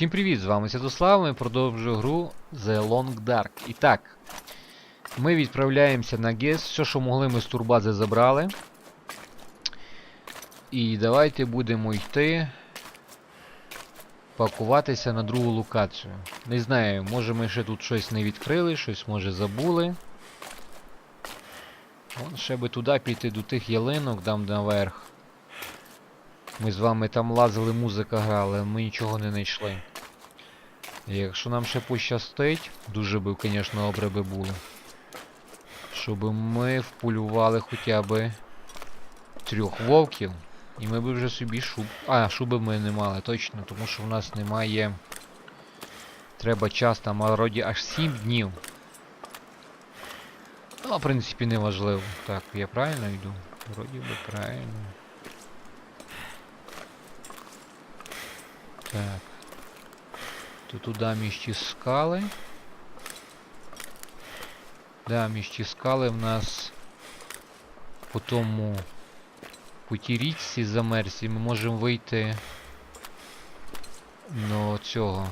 Всім привіт, з вами Святослав, ми продовжуємо гру The Long Dark. І так, ми відправляємося на ГЕС, все, що могли, ми з турбази забрали. І давайте будемо йти пакуватися на другу локацію. Не знаю, може ми ще тут щось не відкрили, щось може забули. Вон ще би туди піти до тих ялинок, там наверх. Ми з вами там лазили, музика грала, ми нічого не знайшли. Якщо нам ще пощастить, дуже би, звісно, добре би було. Щоб ми вполювали хоча б трьох вовків. І ми б вже собі шуб. А, шуби ми не мали, точно, тому що в нас немає. Треба час там, а вроді аж 7 днів. Ну, в принципі, не важливо. Так, я правильно йду? Вроді би правильно. Так. То туди між скали. Да, між скали в нас по тому по тій річці замерзі ми можемо вийти до цього.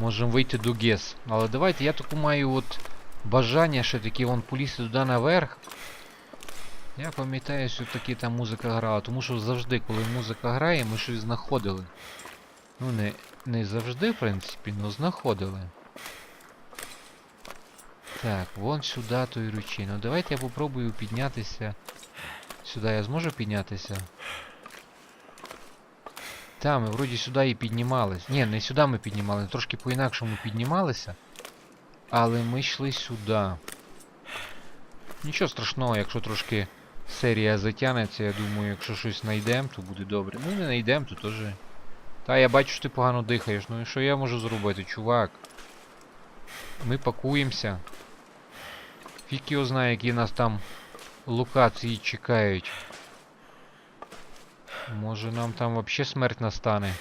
Можемо вийти до ГЕС. Але давайте я таку маю от бажання ще таки вон полізти туди наверх. Я пам'ятаю, що таки там музика грала, тому що завжди, коли музика грає, ми щось знаходили. Ну, не, не завжди, в принципі, але знаходили. Так, вон сюди той ручей. Ну давайте я попробую піднятися. Сюди я зможу піднятися? Та, ми вроді сюди і піднімались. Ні, не сюди ми піднімали, трошки по-інакшому піднімалися. Але ми йшли сюди. Нічого страшного, якщо трошки серія затягнеться, я думаю, якщо щось знайдемо, то буде добре. Ну не знайдемо, то теж. Та я бачу, що ти погано дихаєш. Ну і що я можу зробити, чувак? Ми пакуємося. Фік його знає, які нас там локації чекають. Може нам там вообще смерть настане.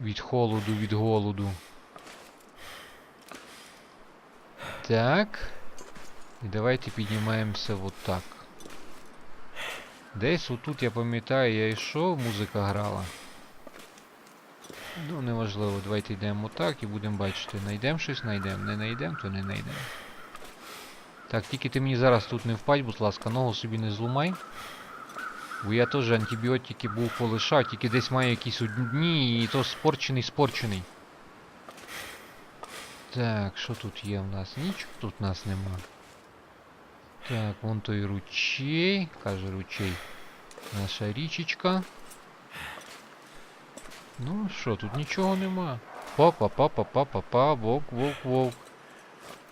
Від холоду, від голоду. Так. І давайте піднімаємося вот так. Десь отут я пам'ятаю, я йшов, музика грала. Ну, неважливо, давайте йдемо отак і будемо бачити. Найдемо щось, знайдемо. Не знайдемо, то не знайдемо. Так, тільки ти мені зараз тут не впадь, будь ласка, ногу собі не зломай. Бо я теж антибіотики був полишав, тільки десь маю якісь одні і то спорчений, спорчений. Так, що тут є в нас? Нічого тут в нас нема. Так, вон той ручей. Каже ручей. Наша річечка. Ну що, тут нічого нема. Па-па-па-па-па-па-па, вовк, вовк, вовк.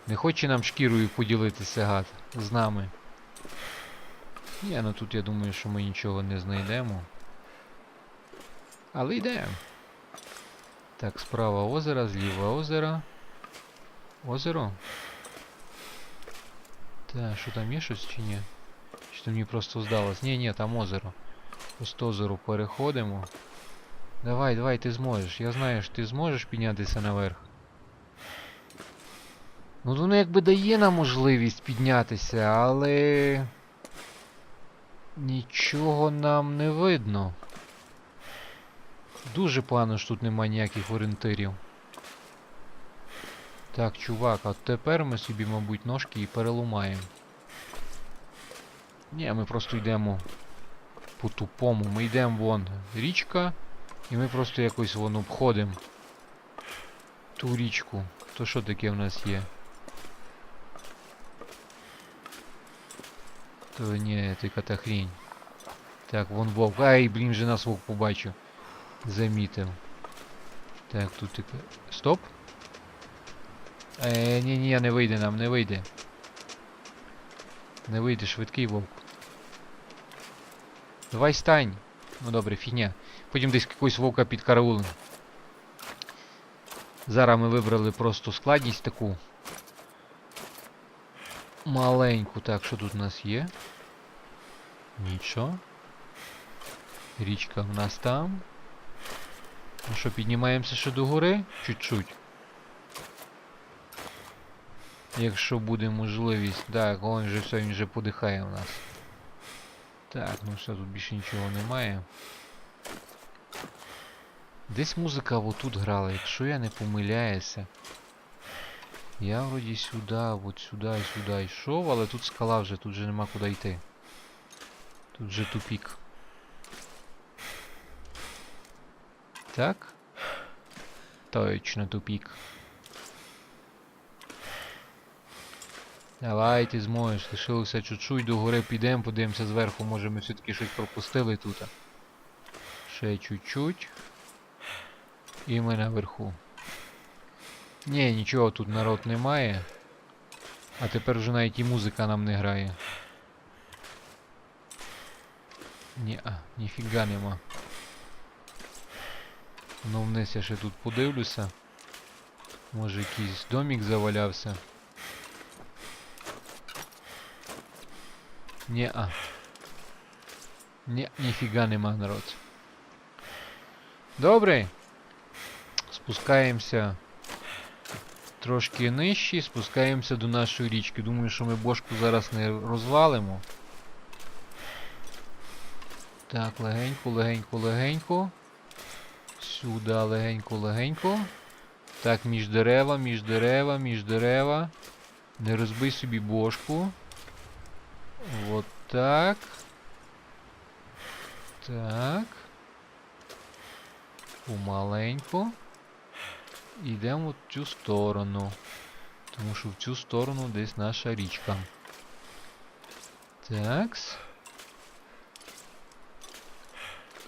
Не хоче нам шкірою поділитися гад з нами. Ні, ну тут я думаю, що ми нічого не знайдемо. Але йдемо. Так, справа озеро, зліва озеро. Озеро? Так, що там є щось чи ні? Чи то мені просто здалось? Ні, ні, там озеро. Просто озеро переходимо. Давай, давай, ти зможеш. Я знаю, що ти зможеш піднятися наверх. Ну воно якби дає нам можливість піднятися, але... Нічого нам не видно. Дуже погано, що тут немає ніяких орієнтирів. Так, чувак, а тепер ми собі, мабуть, ножки і переломаємо. Ні, ми просто йдемо по-тупому. Ми йдемо вон річка, і ми просто якось вон обходимо ту річку. То що таке в нас є? То ні, ти та хрінь. Так, вон вовк. Ай, блін, вже нас вовк побачив. Замітив. Так, тут таке. Стоп. Е, ні, ні, не вийде нам, не вийде. Не вийде, швидкий вовк. Давай стань. Ну добре, фігня. Потім десь якогось вовка під караулем. Зараз ми вибрали просто складність таку. Маленьку. Так, що тут у нас є? Нічого. Річка в нас там. Ну що, піднімаємося ще до гори? Чуть-чуть. Якщо буде можливість. Так, он вже все, він вже подихає у нас. Так, ну все, тут більше нічого немає. Десь музика отут грала, якщо я не помиляюся. Я вроді сюди, от сюди сюди йшов, але тут скала вже, тут же нема куди йти. Тут же тупік. Так? Точно тупік. Давай ти зможеш, лишилося чуть-чуть до гори підемо, подивимося зверху, може ми все-таки щось пропустили тут. Ще чуть-чуть. І ми наверху. Ні, нічого тут народ немає. А тепер вже навіть і музика нам не грає. Ні, а, ніфіга нема. Ну вниз я ще тут подивлюся. Може якийсь домик завалявся. Ні, а. Ні, ніфіга нема народ. Добре. Спускаємося трошки нижче, спускаємося до нашої річки. Думаю, що ми бошку зараз не розвалимо. Так, легенько, легенько, легенько. Сюди легенько, легенько. Так, між дерева, між дерева, між дерева. Не розбий собі бошку. Вот так. Так. Помаленьку. Йдемо в цю сторону. Тому що в цю сторону десь наша річка. Такс.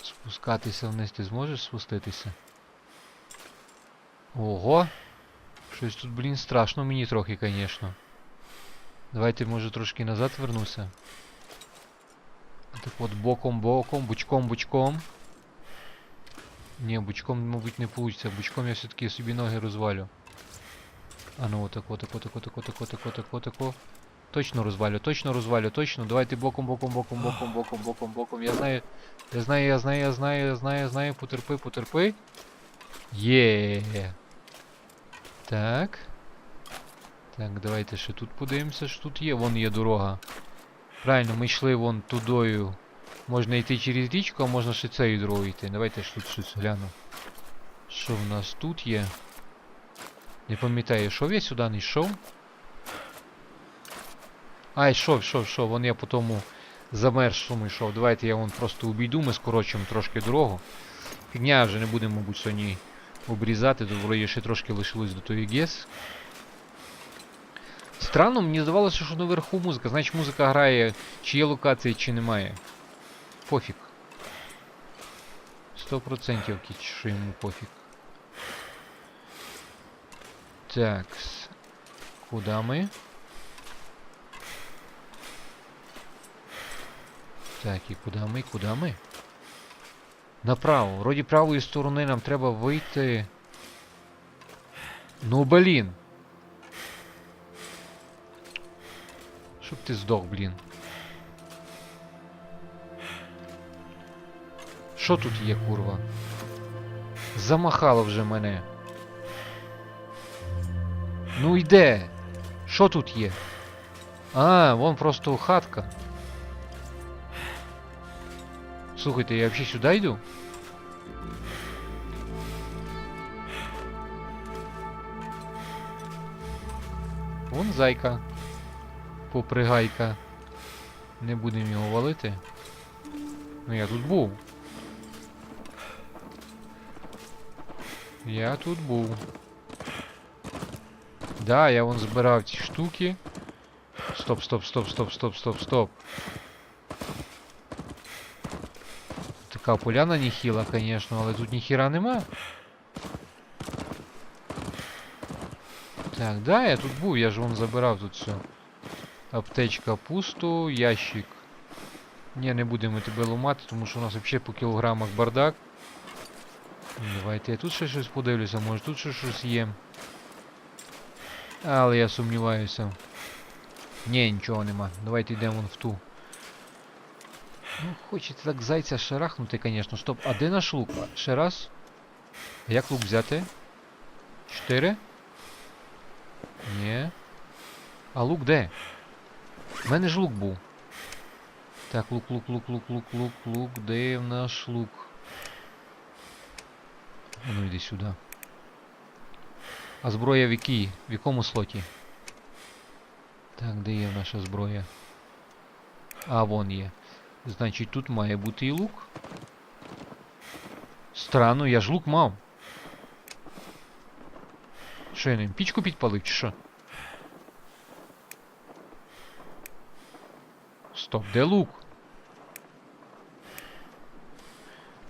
Спускатися вниз ти зможеш спуститися? Ого! Щось тут, блін, страшно мені трохи, звісно. Давайте, може, трошки назад вернуся. Так от боком, боком, бучком, бучком. Ні, бучком, мабуть, не вийде. Бучком я все-таки собі ноги розвалю. А ну отако, тако, тако, тако, тако, тако, тако, тако. Точно розвалю, точно розвалю, точно. Давайте боком, боком, боком, боком, боком, боком, боком. Я знаю, я знаю, я знаю, я знаю, я знаю, я знаю, потерпи, потерпи. Є. Так. Так, давайте ще тут подивимося, що тут є. Вон є дорога. Правильно, ми йшли вон тудою. Можна йти через річку, а можна ще цією дорогою йти. Давайте ж тут щось гляну. Що в нас тут є? Не пам'ятаю, йшов я сюди, не йшов? А, йшов, йшов, йшов. Вон я по тому замерзшому йшов. Давайте я вон просто обійду, ми скорочимо трошки дорогу. Фігня вже не будемо, мабуть, сьогодні обрізати, тут вроді ще трошки лишилось до тої ГЕС. Странно, мені здавалося, що наверху музика. Значить музика грає, чи є локації, чи немає. Пофіг. 100% кіч, що йому пофіг. Так. Куди ми? Так, і куди ми? Куди ми? Направо. Вроді правої сторони нам треба вийти. Ну блін. Щоб ти здох, блін. Що тут є, курва? Замахало вже мене. Ну йде. Що тут є? А, вон просто хатка. Слухайте, я взагалі сюди йду? Вон зайка. Попригайка. Не будемо його валити. Ну я тут був. Я тут був. Да, я вон збирав ці штуки. Стоп, стоп, стоп, стоп, стоп, стоп, стоп. Така поляна ніхіла, конечно, але тут ніхіра нема. Так, да, я тут був, я ж вон забирав тут все. Аптечка пусто, ящик. Ні, не будемо тебе ломати, тому що у нас взагалі по кілограмах бардак. Давайте я тут ще щось подивлюся, може тут ще щось є. Але я сумніваюся. Ні, нічого нема. Давайте йдемо в ту. Ну, хочеться так зайця шарахнути, звісно. Стоп, а де наш лук? Ще раз. Як лук взяти? Чотири? Ні. А лук де? У мене ж лук був. Так, лук, лук, лук, лук, лук, лук, лук. Де в наш лук? А Ну йди сюди. А зброя в якій? В якому слоті? Так, де є наша зброя? А, вон є. Значить, тут має бути і лук. Странно, я ж лук мав. Що я ним пічку підпалив, чи що? Стоп, де лук?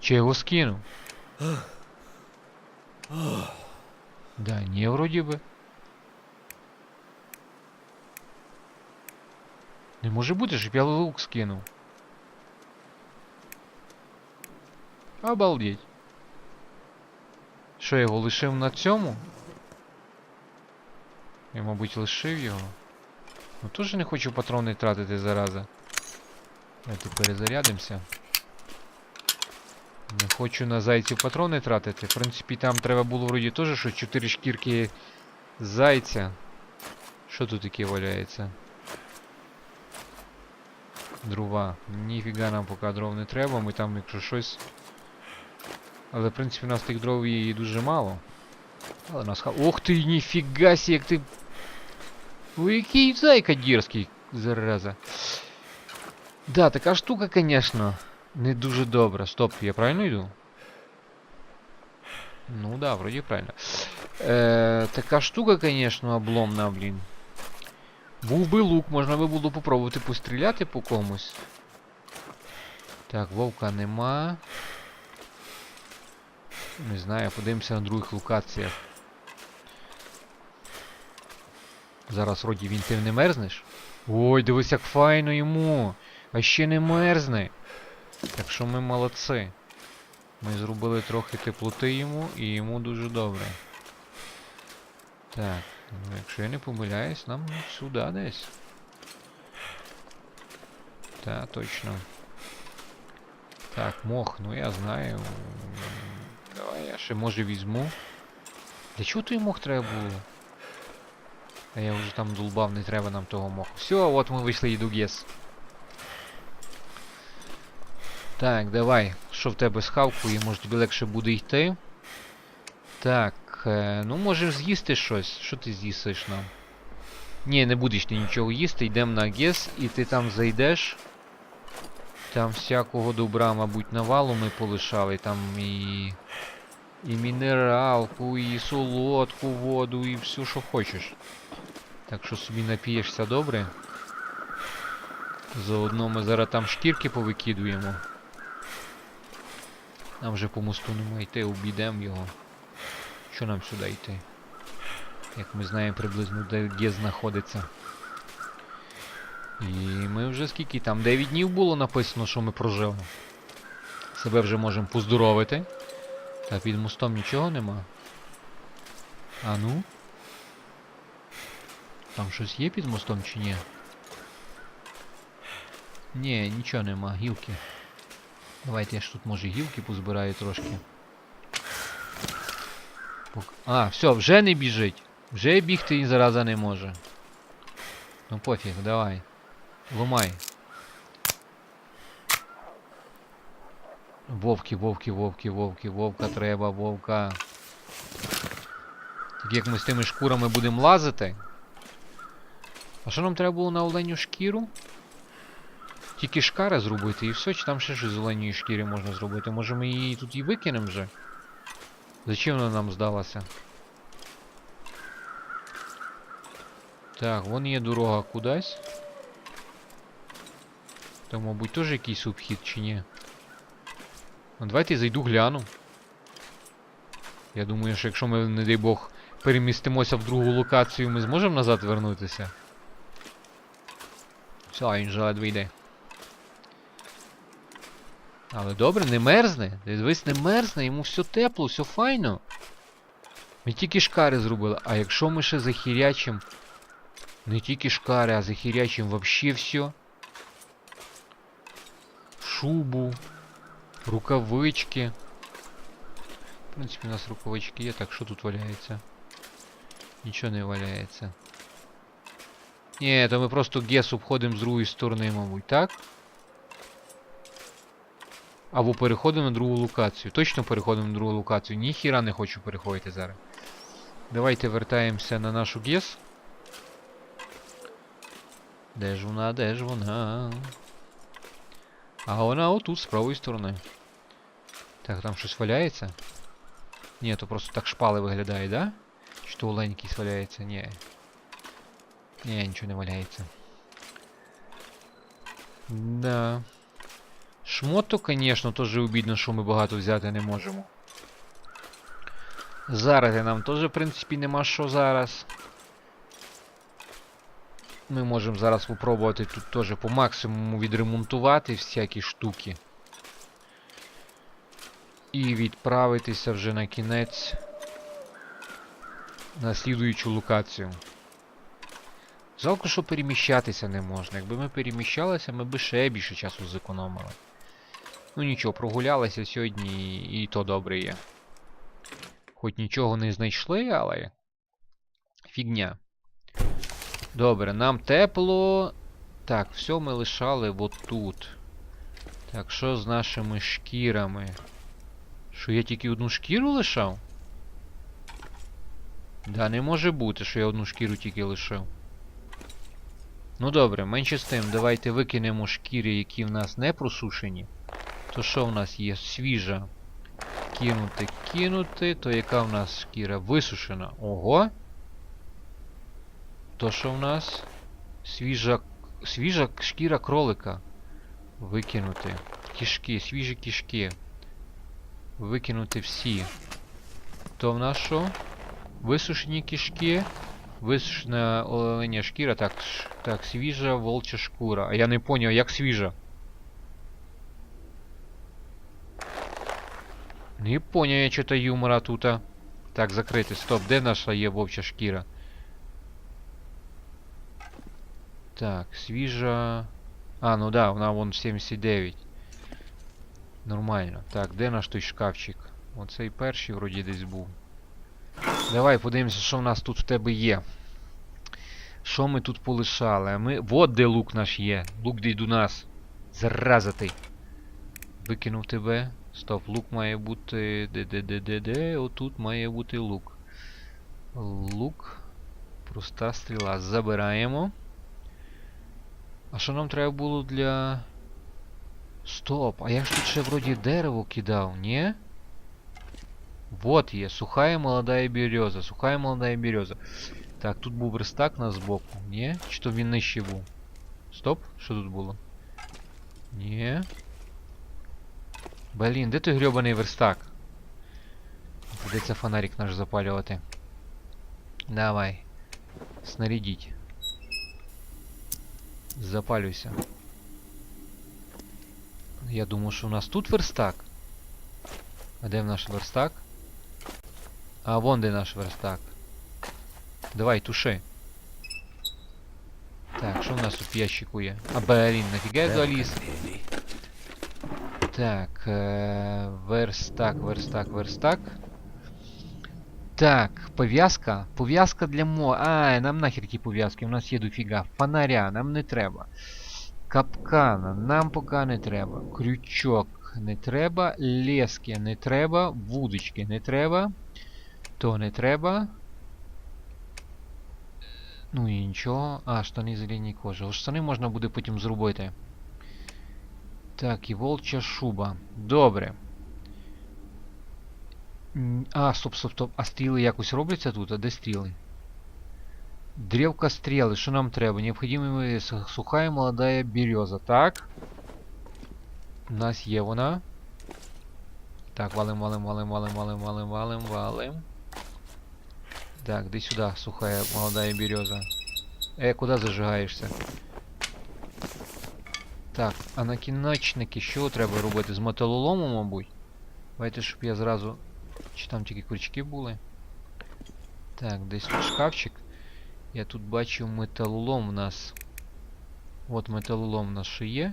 Чи його скинув? Да, не, вроді би. Не може бути, щоб я лук скинув. Обалдеть. Що я його лишив на цьому? Я, мабуть, лишив його. Ну теж не хочу патрони тратити зараза. Давайте перезарядимося. Не хочу на зайців патрони тратити. В принципі, там треба було вроді теж, що 4 шкірки зайця. Що тут таке валяється? Дрова. Ніфіга нам поки дров не треба, ми там, якщо щось. Але в принципі у нас тих дров є дуже мало. Але нас ха. Ох ти, ніфіга сі, як ти. Ой, який зайка дерзкий, зараза. Да, така штука, конечно, не дуже добра. Стоп, я правильно йду? Ну да, вроді правильно. Е, така штука, конечно, обломна, блін. Був би лук, можна би було попробувати постріляти по комусь. Так, вовка нема. Не знаю, подивимося на других локаціях. Зараз вроді він ти не мерзнеш. Ой, дивись, як файно йому. А ще не мерзне. Так що ми молодці. Ми зробили трохи теплоти йому і йому дуже добре. Так, ну якщо я не помиляюсь, нам сюди десь. Так, точно. Так, мох, ну я знаю. Давай я ще може візьму. Для чого той мох треба було? А я вже там долбав, не треба нам того моху. Все, от ми вийшли і дугес. Так, давай. Що в тебе з хавкою, може тобі легше буде йти. Так, е, ну можеш з'їсти щось. Що ти з'їсиш нам? Ні, не будеш ти нічого їсти, йдемо на гес, і ти там зайдеш. Там всякого добра, мабуть, навалу ми полишали. Там і. І мінералку, і солодку воду, і все, що хочеш. Так що собі напієшся добре. Заодно ми зараз там шкірки повикидуємо. Нам вже по мосту нема йти, обійдемо його. Що нам сюди йти? Як ми знаємо приблизно де Ге знаходиться. І ми вже скільки там? 9 днів було написано, що ми прожили. Себе вже можемо поздоровити. Так, під мостом нічого нема. А ну? Там щось є під мостом чи ні? Ні, нічого нема, гілки. Давайте я ж тут може гілки позбираю трошки. А, все, вже не біжить. Вже бігти і зараза не може. Ну пофіг, давай. Ломай. Вовки, вовки, вовки, вовки, вовка треба, вовка. Так як ми з тими шкурами будемо лазити. А що нам треба було на оленю шкіру? Тільки шкари зробити і все, чи там ще щось з оленьої шкіри можна зробити? Може ми її тут і викинемо вже? Зачем вона нам здалася? Так, вон є дорога кудись. Там, мабуть, теж якийсь обхід чи ні? Ну, давайте зайду гляну. Я думаю, що якщо ми, не дай Бог, перемістимося в другу локацію, ми зможемо назад вернутися. Все, він же ледве йде. Але добре, не мерзне. Дивись, не мерзне, йому все тепло, все файно. Ми тільки шкари зробили, а якщо ми ще захірячим. Не тільки шкари, а захірячим вообще все. Шубу, рукавички. В принципі, у нас рукавички є, так що тут валяється? Нічого не валяється. Ні, то ми просто гес обходимо з другої сторони, мабуть, так? Або переходимо на другу локацію. Точно переходимо на другу локацію. Ніхіра не хочу переходити зараз. Давайте вертаємося на нашу ГЕС. Де ж вона, де ж вона? А вона отут, з правої сторони. Так, там щось валяється? Ні, то просто так шпали виглядає, да? Чи то олень якийсь валяється? Ні. Ні, нічого не валяється. Да. Шмоту, звісно, теж обідно, що ми багато взяти не можемо. Зараз нам теж, в принципі, нема що зараз. Ми можемо зараз спробувати тут теж по максимуму відремонтувати всякі штуки. І відправитися вже на кінець на слідуючу локацію. Жалко, що переміщатися не можна. Якби ми переміщалися, ми б ще більше часу зекономили. Ну нічого, прогулялися сьогодні і, то добре є. Хоч нічого не знайшли, але. Фігня. Добре, нам тепло. Так, все ми лишали от тут. Так, що з нашими шкірами? Що я тільки одну шкіру лишав? Да, не може бути, що я одну шкіру тільки лишив. Ну добре, менше з тим, давайте викинемо шкіри, які в нас не просушені. То що в нас є? Свіжа. Кинути, кинути. То яка в нас шкіра? Висушена. Ого. То що в нас? Свіжа. Свіжа шкіра кролика. Викинути. Кішки, свіжі кішки. Викинути всі. То в нас що? Висушені кішки. Висушена оленя шкіра. Так, так, свіжа волча шкура. А я не поняв, як свіжа. Не поняв я чого юмора тут. Так, закрити. Стоп, де наша є вовча шкіра? Так, свіжа. А, ну да, вона вон 79. Нормально. Так, де наш той шкафчик? Оцей перший вроді десь був. Давай подивимося, що в нас тут в тебе є. Що ми тут полишали? А ми. Вот де лук наш є. Лук десь до нас. Зараза ти. Викинув тебе. Стоп, лук має бути. Де-де-де-де-де. Отут має бути лук. Лук. Проста стріла. Забираємо. А що нам треба було для. Стоп, а я ж тут ще вроді дерево кидав, ні? Вот є, сухая молодая береза, сухая молодая береза. Так, тут був верстак на збоку, ні? Чи то він нижче був? Стоп, що тут було? Ні. Блін, де той грьобаний верстак? Придеться фонарик наш запалювати. Давай. Снарядіть. Запалюйся. Я думаю, що у нас тут верстак. А де наш верстак? А вон де наш верстак. Давай, туши. Так, що в нас тут в ящику є? А блін, нафіга я заліз? Так, е верстак, верстак, верстак. Так, пов'язка. Пов'язка для мо. А, нам нахер ті пов'язки, у нас є дофіга. Фонаря, нам не треба. Капкана, нам поки не треба. Крючок не треба. Лески не треба. Вудочки не треба. То не треба. Ну і нічого. А, штани зелені кожи. Штани можна буде потім зробити. Так, і волча шуба. Добре. А, стоп, стоп, стоп. А стріли якось робляться тут? А де стріли? Древка стрелы. Что нам треба? Необходима су- сухая молодая береза. Так. У нас є вона. Так, валим, валим, валим, валим, валим, валим, валим, валим. Так, иди сюда, сухая молодая береза. Э, куда зажигаєшся? Так, а накінечники що треба робити? З металолому, мабуть? Давайте, щоб я зразу. Чи там тільки крючки були? Так, десь тут шкафчик. Я тут бачу металолом в нас. От металолом в нас ще є.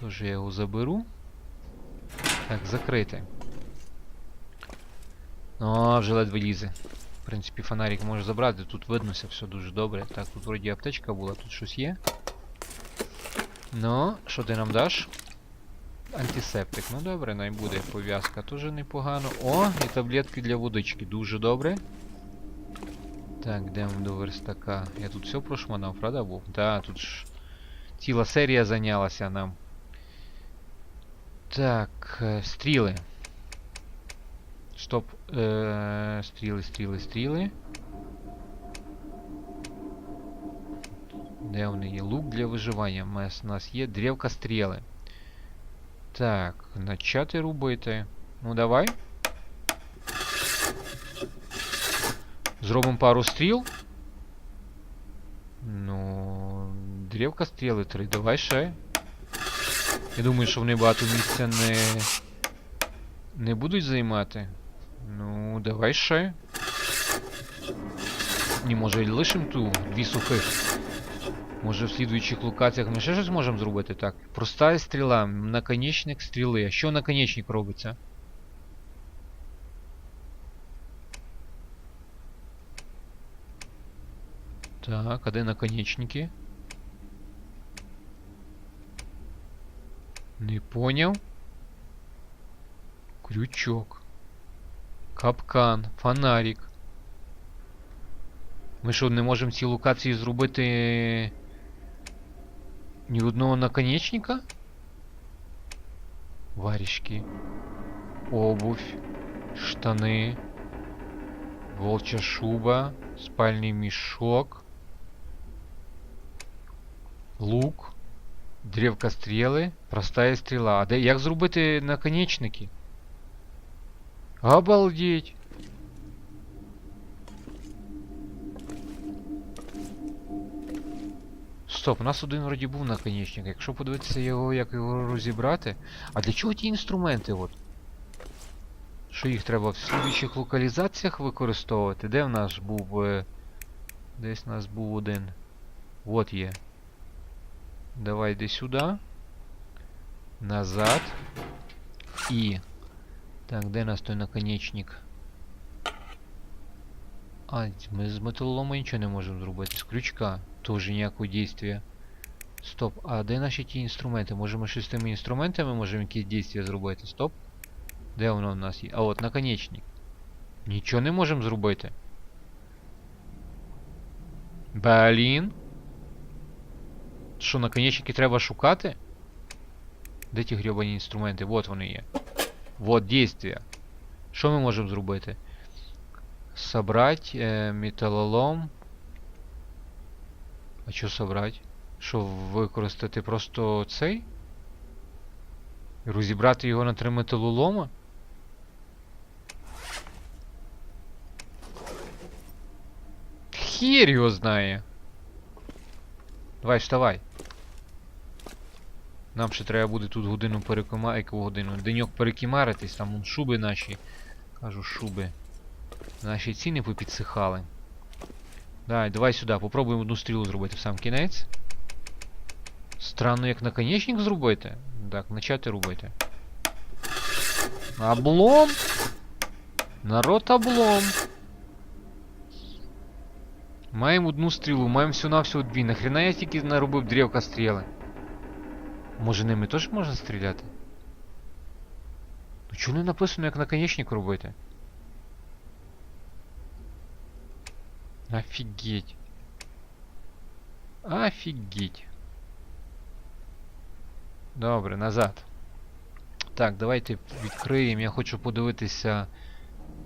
Тож я його заберу. Так, закрити. О, вже ледве лізе. В принципі, фонарик може забрати, тут виднося все дуже добре. Так, тут вроді аптечка була, тут щось є. Ну, що ти нам даш? антисептик. Ну добре, най буде пов'язка. Дуже непогано. О, і таблетки для водички. Дуже добре. Так, йдемо до верстака. Я тут все прошманав, правда був? Да, тут ж ціла серія зайнялася нам. Так, е, стріли. Стоп. Е, стріли, стріли, стріли. Де вони є? Лук для виживання. У нас- є древка стріли. Так, начати робити. Ну давай. Зробимо пару стріл. Ну. Древка стріли 3. Давай ще. Я думаю, що вони багато місця не. Не будуть займати. Ну, давай ще. Ні, може лишим ту дві сухих. Може в слідуючих локаціях ми ще щось можемо зробити так. Проста стріла, наконечник стріли. А що наконечник робиться? Так, а де наконечники? Не поняв. Крючок. Капкан, фонарик. Ми що, не можемо в цій локації зробити ні одного наконечника? Варежки. Обувь. Штани. Волча шуба. Спальний мішок. Лук. Древка стріли. Простая стріла. А де як зробити наконечники? Обалдеть! Стоп, у нас один вроді був наконечник. Якщо подивитися його, як його розібрати. А для чого ті інструменти от? Що їх треба в слідуючих локалізаціях використовувати? Де в нас був. е, Десь у нас був один. От є. Давай йди сюди. Назад. І. Так, де у нас той наконечник? А, ми з металолома нічого не можемо зробити. З крючка теж ніякого дійствия. Стоп, а де наші ті інструменти? Може ми щось з тими інструментами можемо якісь дійствия зробити? Стоп. Де воно в нас є? А от наконечник. Нічого не можемо зробити. Блін. Що, наконечники треба шукати? Де ті грьобані інструменти? Вот вони є. Вот действия. Що ми можемо зробити? Собрать е, металолом. А що собрать? Що використати просто цей? Розібрати його на три металолома? Хір його знає. Давай, вставай. Нам ще треба буде тут годину перекима... Яку годину? Деньок перекимаритись, там вон шуби наші. Кажу, шуби. Наші ціни попідсихали. Давай, давай сюди, попробуємо одну стрілу зробити в сам кінець. Странно, як наконечник зробити. Так, почати робити. Облом! Народ облом! Маємо одну стрілу, маємо всю на всю дві. Нахрена я тільки наробив древка стріли? Може ними теж можна стріляти? Ну чому не написано, як наконечник робити? Офігеть. Офігеть. Добре, назад. Так, давайте відкриємо. Я хочу подивитися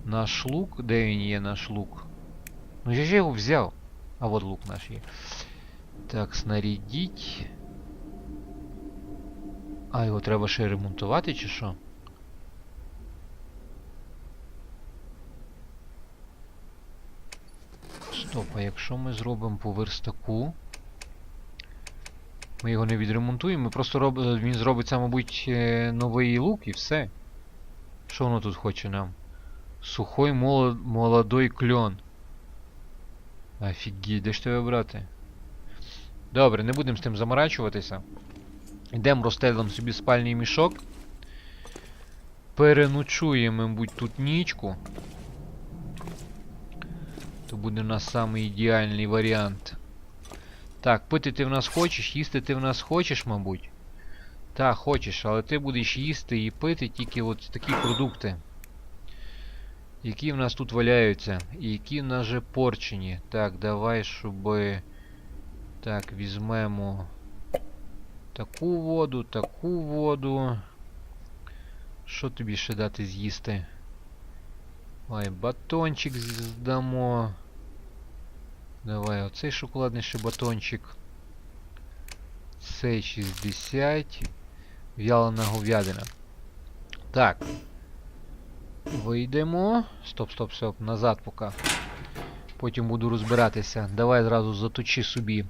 наш лук. Де він є наш лук? Ну я ж його взяв. А вот лук наш є. Так, снарядіть. А, його треба ще ремонтувати чи що? Стоп, якщо ми зробимо по верстаку. Ми його не відремонтуємо, просто роб... він зробиться, мабуть, е, новий лук і все. Що воно тут хоче нам? Сухой молод... молодой кльон. Офігеть, де ж тебе брати? Добре, не будемо з тим заморачуватися. Йдемо розстелимо собі спальний мішок. Переночуємо, мабуть, тут нічку. То буде у нас самий ідеальний варіант. Так, пити ти в нас хочеш, їсти ти в нас хочеш, мабуть. Та, хочеш, але ти будеш їсти і пити тільки от такі продукти. Які в нас тут валяються, і які в нас же порчені. Так, давай, щоби. Так, візьмемо таку воду, таку воду. Що тобі ще дати з'їсти? Давай, батончик здамо. Давай, оцей шоколадний ще батончик. Цей 60. В'ялена говядина. Так. Вийдемо. Стоп, стоп, стоп. Назад поки. Потім буду розбиратися. Давай зразу заточи собі.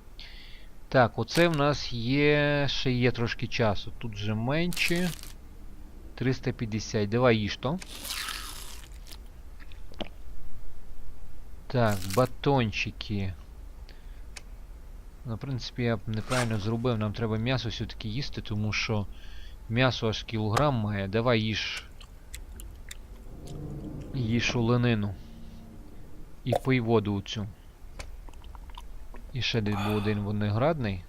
Так, оце в нас є. Ще є трошки часу. Тут вже менше. 350. Давай їж то. Так, батончики. Ну, в принципі, я б неправильно зробив. Нам треба м'ясо все-таки їсти, тому що м'ясо аж кілограм має. Давай їж. Їж оленину. І пий воду оцю. І ще десь був один виноградний.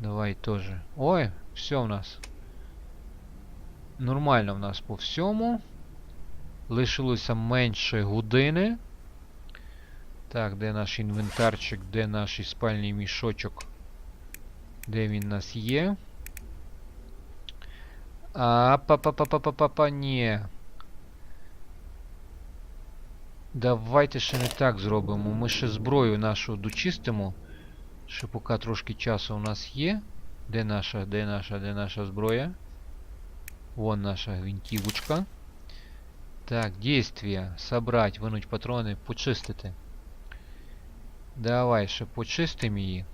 Давай теж. Ой, все в нас. Нормально в нас по всьому. Лишилося менше години. Так, де наш інвентарчик, де наш спальний мішочок? Де він у нас є? А, па па па па па па па ні. Давайте ще не так зробимо. Ми ще зброю нашу дочистимо. Ще поки трошки часу у нас є. Де наша, де наша, де наша зброя? Вон наша гвинтівочка. Так, действия. Собрать, винуть патрони, почистити. Давай ще почистимо її.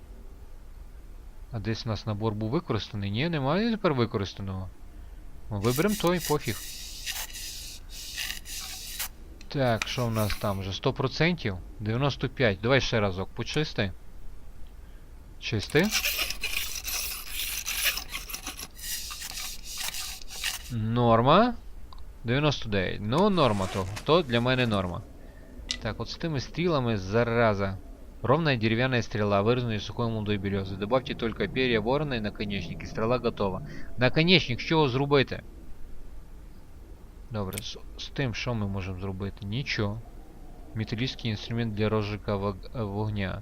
А десь у нас набор був використаний? Ні, немає тепер використаного. Ну, Виберемо той, пофіг. Так, що в нас там вже? 100%? 95. Давай ще разок почисти. Чисти. Норма. 99. Ну, норма того. То для мене норма. Так, вот с теми стрелами, зараза. Ровная деревянная стрела, вырезанная из сухой молодой березы. Добавьте только перья ворона и наконечник, и стрела готова. Наконечник, що зробити? Добре, з, з тим, що ми можемо зробити? Нічого. Металічний інструмент для розжига вог- вогня.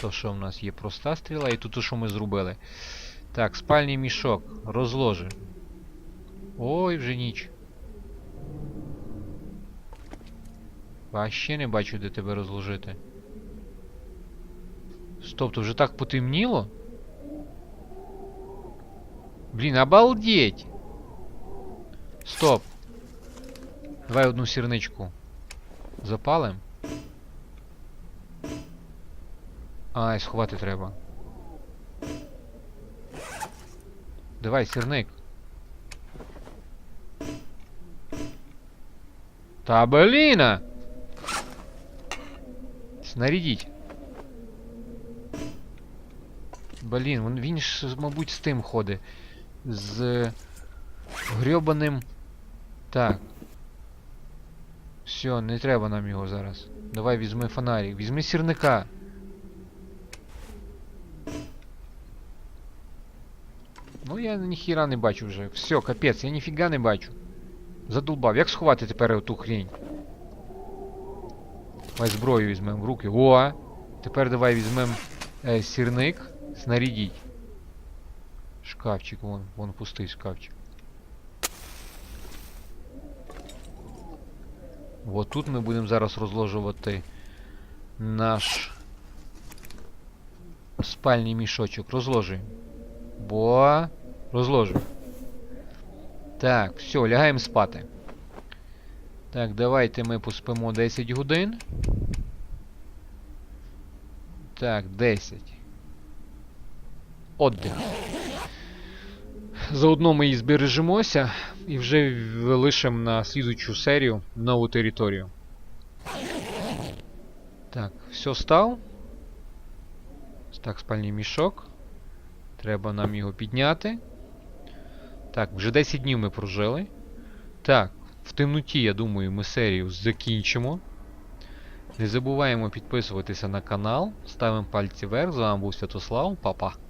То, що в нас є проста стріла, і тут то, що ми зробили. Так, спальний мішок. Розложи. Ой, вже ніч. Вообще не бачу, де тебе розложити. Стоп, то вже так потемніло? Блін, обалдеть! Стоп. Давай одну сірничку. Запалим. Ай, сховати треба. Давай, сірник. Та бліна! Снарядіть. Блін, він, ж, мабуть, з тим ходить. З грьобаним. Так. Все, не треба нам його зараз. Давай візьми фонарик. Візьми сірника. Ну я ніхіра не бачу вже. Все, капець, я ніфіга не бачу. Задолбав. Як сховати тепер оту хрінь? Давай зброю візьмемо в руки. О! Тепер давай візьмемо е, сірник. Снарядіть. Шкафчик, вон, вон пустий шкафчик. Вот тут ми будемо зараз розложувати наш спальний мішочок. Розложуємо. Бо. Розложуємо. Так, все, лягаємо спати. Так, давайте ми поспимо 10 годин. Так, 10. Отдих. Заодно ми і збережемося і вже лишимо на слідучу серію нову територію. Так, все став. Так, спальний мішок. Треба нам його підняти. Так, вже 10 днів ми прожили. Так, в темноті, я думаю, ми серію закінчимо. Не забуваємо підписуватися на канал, ставимо пальці вверх. З вами був Святослав, Па-па.